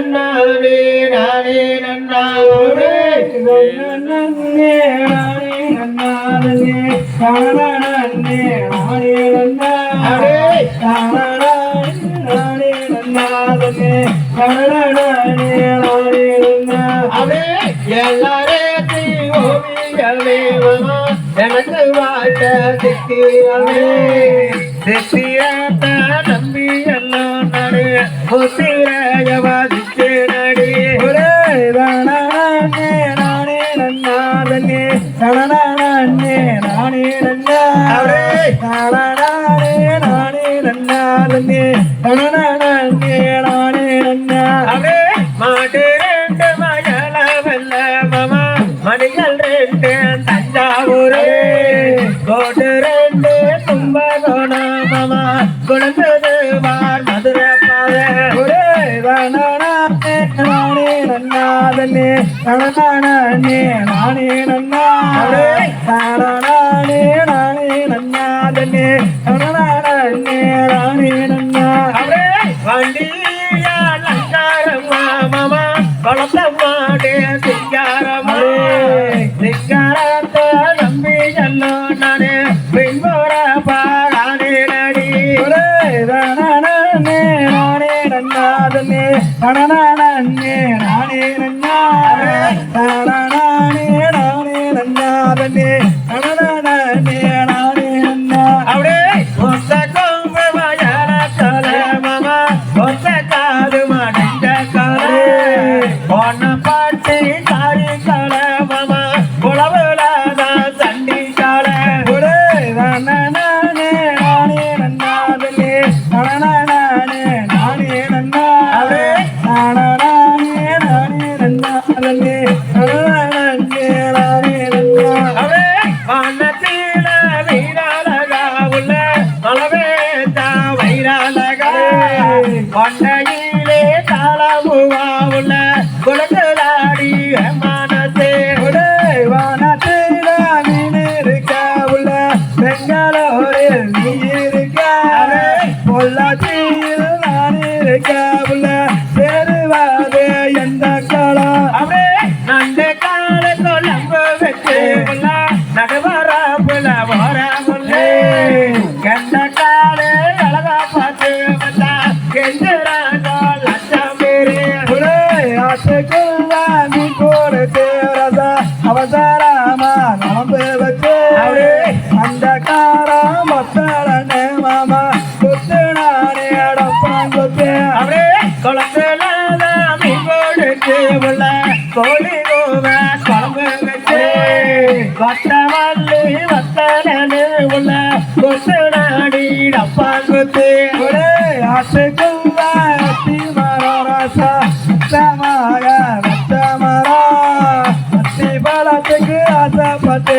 நன்னாவுடே நானே நன்னாவுடே நன்னே நானே நன்னாவுடே நானே நானே நன்னாவுடே நானே நானே நன்னாவுடே நானே நானே நன்னாவுடே எல்லாரே ஓவியமே வா நம்பி எல்லாம் நடு. நானே நானே நன்னா நானே நானே நன்னா நன்னே நானே நானே நன்னா அவே மாடு ரெண்டு மகள வல்ல மாமா. மணிகள் ரெண்டு தஞ்சாவூரே. கோட்டு ரெண்டு தும்ப கோண மாமா. குழந்தது வார் மதுரை பாதை ஒரே நானே நானே நன்னா நன்னே பாண்டி அலங்காரமா மாமா வளர்ந்த மாடே சிங்காரமா சிங்காரத்தை நம்பி செல்லும் நானே பின்போர பாடானே நடி நானே நன்னாதனே வத்தவல்லி வத்தனு உள்ள கொசு நாடி டப்பாங்குத்து ஒரே ஆசைக்குள்ள அத்தி மரோ ரச வத்தமாக வத்தமரா. அத்தி பழத்துக்கு ஆசைப்பட்டு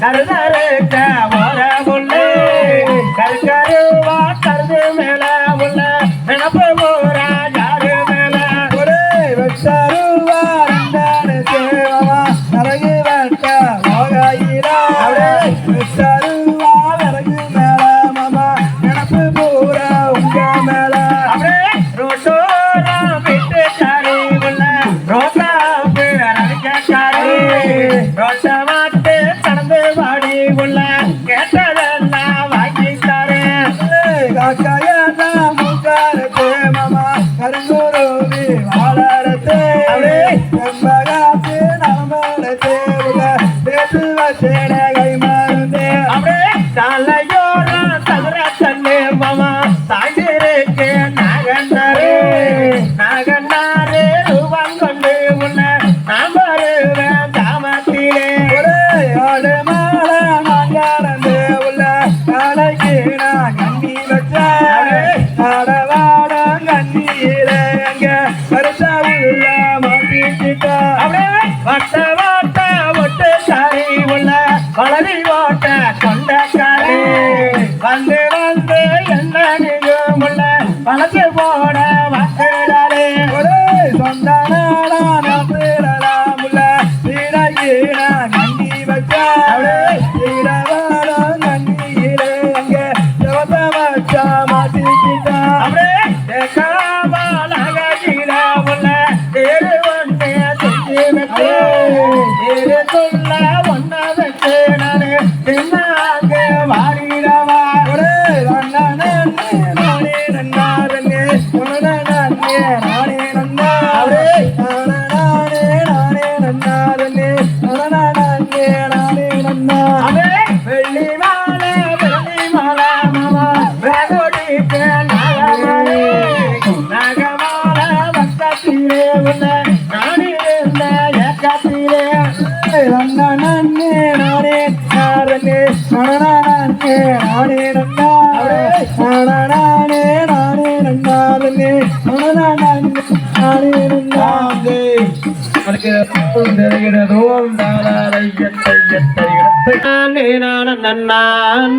கருதருக்க தலையோர தகுராத்தன் நேர்மமா தாண்டிருக்கு நாகண்டாரே நாகண்டாரே ரூபம் கொண்டு உன்ன நான் வருவேன் தாமத்திலே. ஒரு மாலை மங்காரந்து உள்ள தலைக்கு நான் கண்ணி வச்சாரே. அடவாட கண்ணியில எங்க வருஷம் உள்ள மாட்டிக்கிட்ட. அப்படியே. வட்டவ தெரிகிறதும் நானே நான நன்னா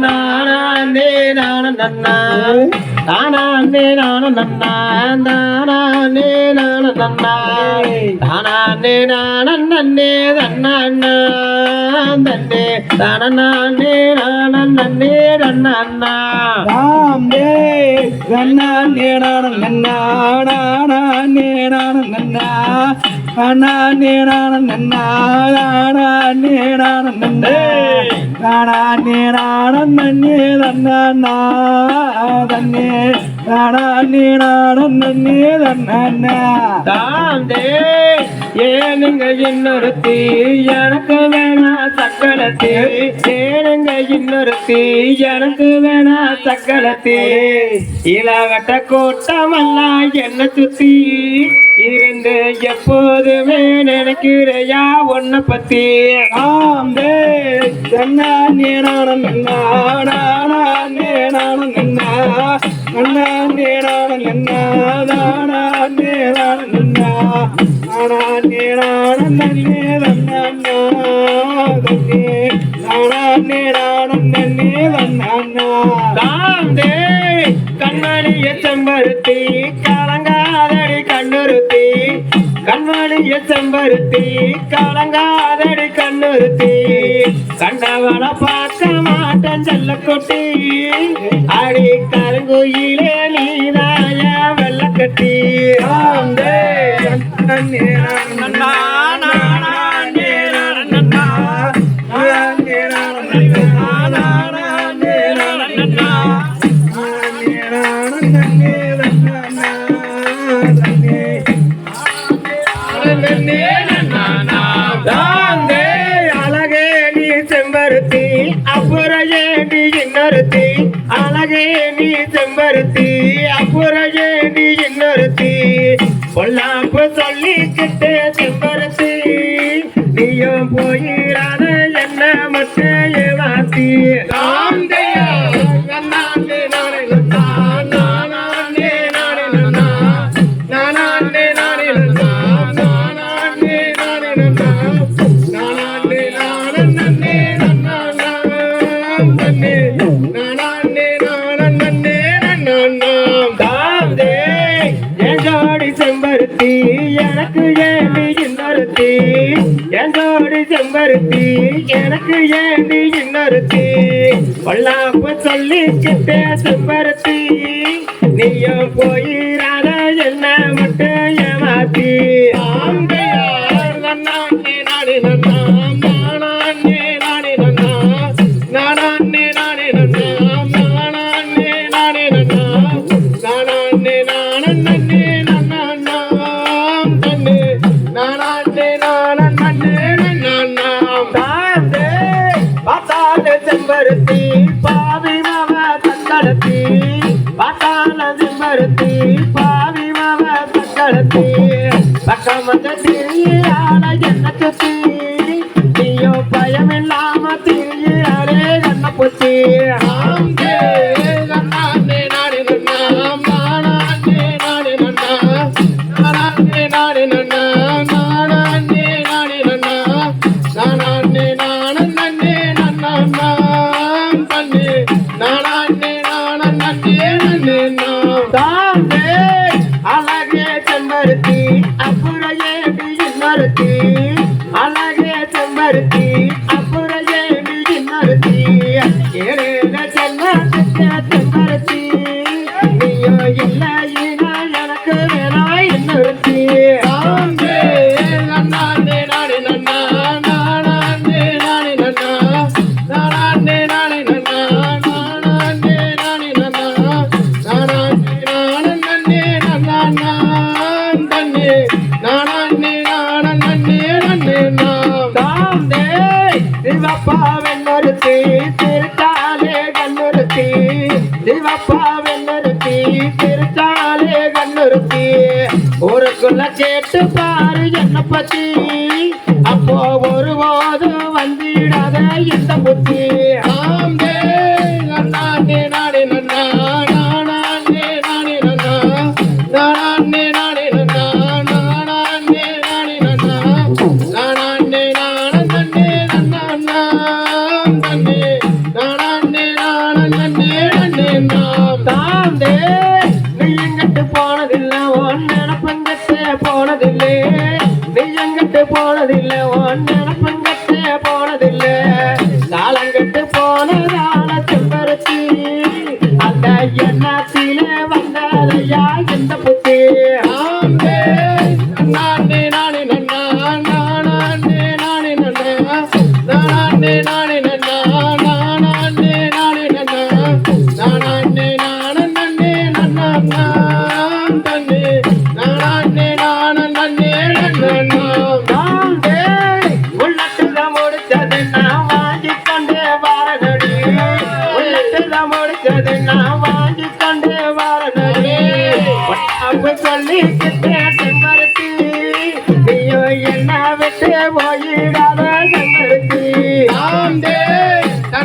நானே நான நன்னா தானே நான நன்னா தானே நான நன்னா தானே நான நன்னே தன்னா. தன்னே தானே நான நன்னே தன்னா ராம் தே நன்னா நேனான நன்னா நானா நேனான. நன்னா நானா நேனான நானா நேனான. நன்னா நானா நீ நானே நன்னா தன்னே தாந்தே ஏனுங்க இன்னொருத்தி எனக்கு வேணா சக்கலத்தி ஏனுங்க இன்னொருத்தி எனக்கு வேணா சக்கலத்தி இளவட்ட கூட்டமெல்லாம் என்ன சுத்தி இருந்து எப்போதுமே நினைக்கிறையா உன்னை பத்தி. ராம் தே நன்னா நேனான நன்னா நானா நேனான நன்னா. கண்மணிய செம்பருத்தி கலங்காதடி கண்ணுறுத்தி. கண்மணிய செம்பருத்தி கலங்காதடி கண்ணுறுத்தி. கண்டவன பார்க்க மாட்டேன் செல்ல கொட்டி அடி கருங்குயிலே நீதாய வெள்ளக்கட்டி. பொல்லாப்பு சொல்லிக்கிட்டே செம்பருத்தி நீயும் போயிடாத என்ன மட்டும் ஏமாத்தி ஜோடி செம்பருத்தி எனக்கு ஏண்டி இன்னொருத்தி? பொல்லாப்பு சொல்லிக்கிட்டே செம்பருத்தி ஆள என்னத்தை தேடி நீயோ பயம் இல்லாம திரியே அரே கண்ண போச்சு அழகே செம்பருத்தி அப்புறையே படுத்தி சிவப்பா வெண்ணொருத்தி திருத்தாலே கண்ணுறுத்தி. சிவப்பா வெண்ணொருத்தி திருத்தாலே கண்ணுறுத்தி. ஊருக்குள்ள கேட்டு பாரு என்ன பத்தி. அப்போ ஒரு போதும் வந்திடாத இந்த புத்தி. போனதில்லை. நீ எங்கிட்டு போனதில்லை. உன் நினைப்பங்கிட்டே போனதில்லை.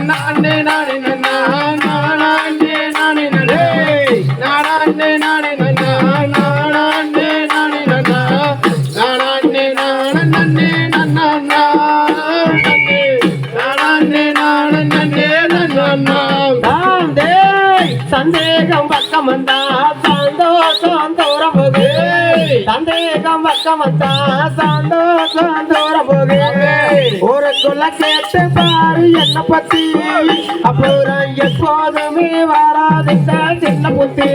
நானே நானே நானே நானே நானே நானே நானே சந்தேகம் பக்கம் வந்தா சந்தோஷம் தூரம் போகுது சந்தேகம் பக்கம் வந்தா சந்தோஷம் தூரம் போகுது சொல்ல கேட்டு பாரு என்ன பத்தி? அப்புறம் எப்போதுமே வராது சின்ன புத்தி.